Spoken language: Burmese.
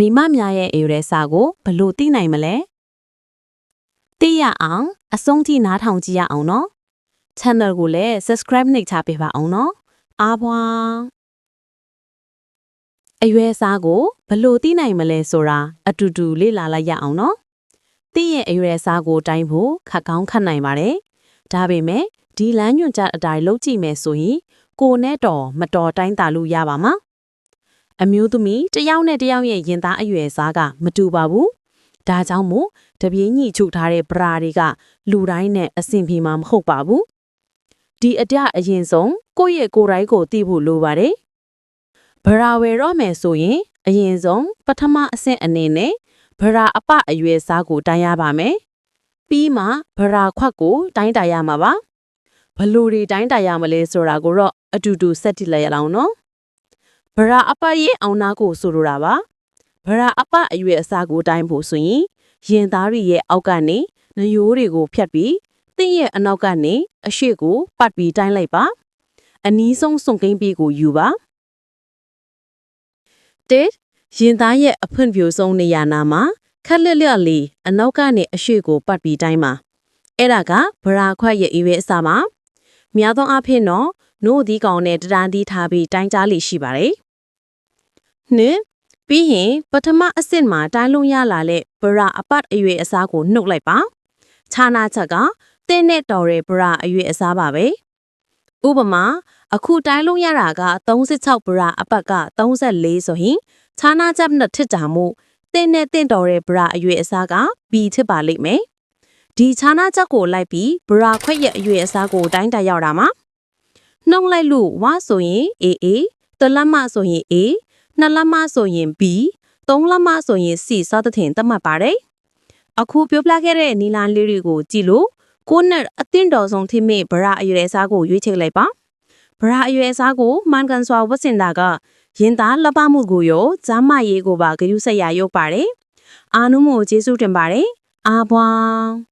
မိမများရဲ့အေရဲစာကိုဘလို့သိနိုင်မလဲသိရအောင်အဆုံးထိနားထောင်ကြည့်ရအောင်နော် channel ကိုလည်း subscribe နှိပ်ချပေးပါအောင်နော်အားပွားအရွယ်စားကိုဘလို့သိနိုင်မလဲဆိုတာအတူတူလေ့လာလိုက်ရအောင်နော်သိရဲ့အရွယ်စားကိုတိုင်းဖို့ခက်ကောင်းခက်နိုင်ပါတယ်ဒါပေမဲ့ဒီလမ်းညွှန်ချက်အတိုင်းလုပ်ကြည့်မယ်ဆိုရင်ကိုနဲ့တော်မတော်တိုင်းတာလို့ရပါမှာ အမျိုးသမီးတစ်ယောက်နဲ့တစ်ယောက်ရဲ့ရင်သားအရွယ်စားကမတူပါဘူးဒါကြောင့်မို့တပြေးညီချုပ်ထားတဲ့ bra တွေကလူတိုင်းနဲ့အဆင်ပြေမှာမဟုတ်ပါဘူးဒီအတက်အရင်ဆုံးကိုယ့်ရဲ့ကိုယ်တိုင်းကိုသိဖို့လိုပါတယ်ဗရာဝယ်တော့မယ်ဆိုရင် အရင်ဆုံးပထမအဆင့်အနေနဲ့ဗရာအပအရွယ်စားကိုတိုင်းရပါမယ်ပြီးမှဗရာခွက်ကိုတိုင်းတာရမှာပါဘလို့တွေတိုင်းတာရမလဲဆိုတာကိုတော့အတူတူဆက်တိလိုက်ရအောင်နော် ဗရာအပရဲ့အောင်နာကိုဆိုလိုတာပါဗရာအပအရွယ်အစားကိုတိုင်းဖို့ဆိုရင်ရင်သားတွေရဲ့အောက်ကနေနယိုးတွေကိုဖြတ်ပြီးတင့်ရဲ့အနောက်ကနေအရှိကိုပတ်ပြီးတိုင်းလိုက်ပါအနီးဆုံးစွန်ကိန်းပြီးကိုယူပါတစ်ရင်သားရဲ့အဖွင့်ပြိုဆုံးနေရာနာမှာခက်လက်လက်လေးအနောက်ကနေအရှိကိုပတ်ပြီးတိုင်းပါအဲ့ဒါကဗရာခွက်ရဲ့အရွယ်အစားမှာများသောအားဖြင့်တော့ နို့ဒီကောင်နဲ့တရန်တီးထားပြီးတိုင်းကြားလိရှိပါတယ်နှစ်ပြီးရင်ပထမအဆင့်မှာတိုင်းလုံးရလာတဲ့ဗရာအပတ်အရွယ်အစားကိုနှုတ်လိုက်ပါခြားနာချက်ကတင်းနဲ့တော်တဲ့ဗရာအရွယ်အစားပါပဲဥပမာအခုတိုင်းလုံးရတာက36ဗရာအပတ်က34ဆိုရင်ခြားနာချက်နဲ့ထစ်တာမှုတင်းနဲ့တင်းတော်တဲ့ဗရာအရွယ်အစားက B ဖြစ်ပါလိမ့်မယ်ဒီခြားနာချက်ကိုလိုက်ပြီးဗရာခွက်ရဲ့အရွယ်အစားကိုတိုင်းတာရောက်တာမှာ နှုံလိုက်လို့ဝါဆိုရင် AA တလက်မဆိုရင် A နှစ်လက်မဆိုရင် B သုံးလက်မဆိုရင် C စသဖြင့်သတ်မှတ်ပါတယ်။အခုပြောပြခဲ့တဲ့နီလာလေးတွေကိုကြည့်လို့ကိုနဲ့အသင့်တော်ဆုံးထိမိဗရာအရွယ်အစားကိုရွေးချယ်လိုက်ပါ။ဗရာအရွယ်အစားကိုမန်ကန်စွာဝတ်ဆင်တာကရင်သားလက်ပမှုကိုရောဇာမရေးကိုပါဂရုစိုက်ရရုပ်ပါတယ်။အားနုမို့ကျေးဇူးတင်ပါတယ်။အားပွား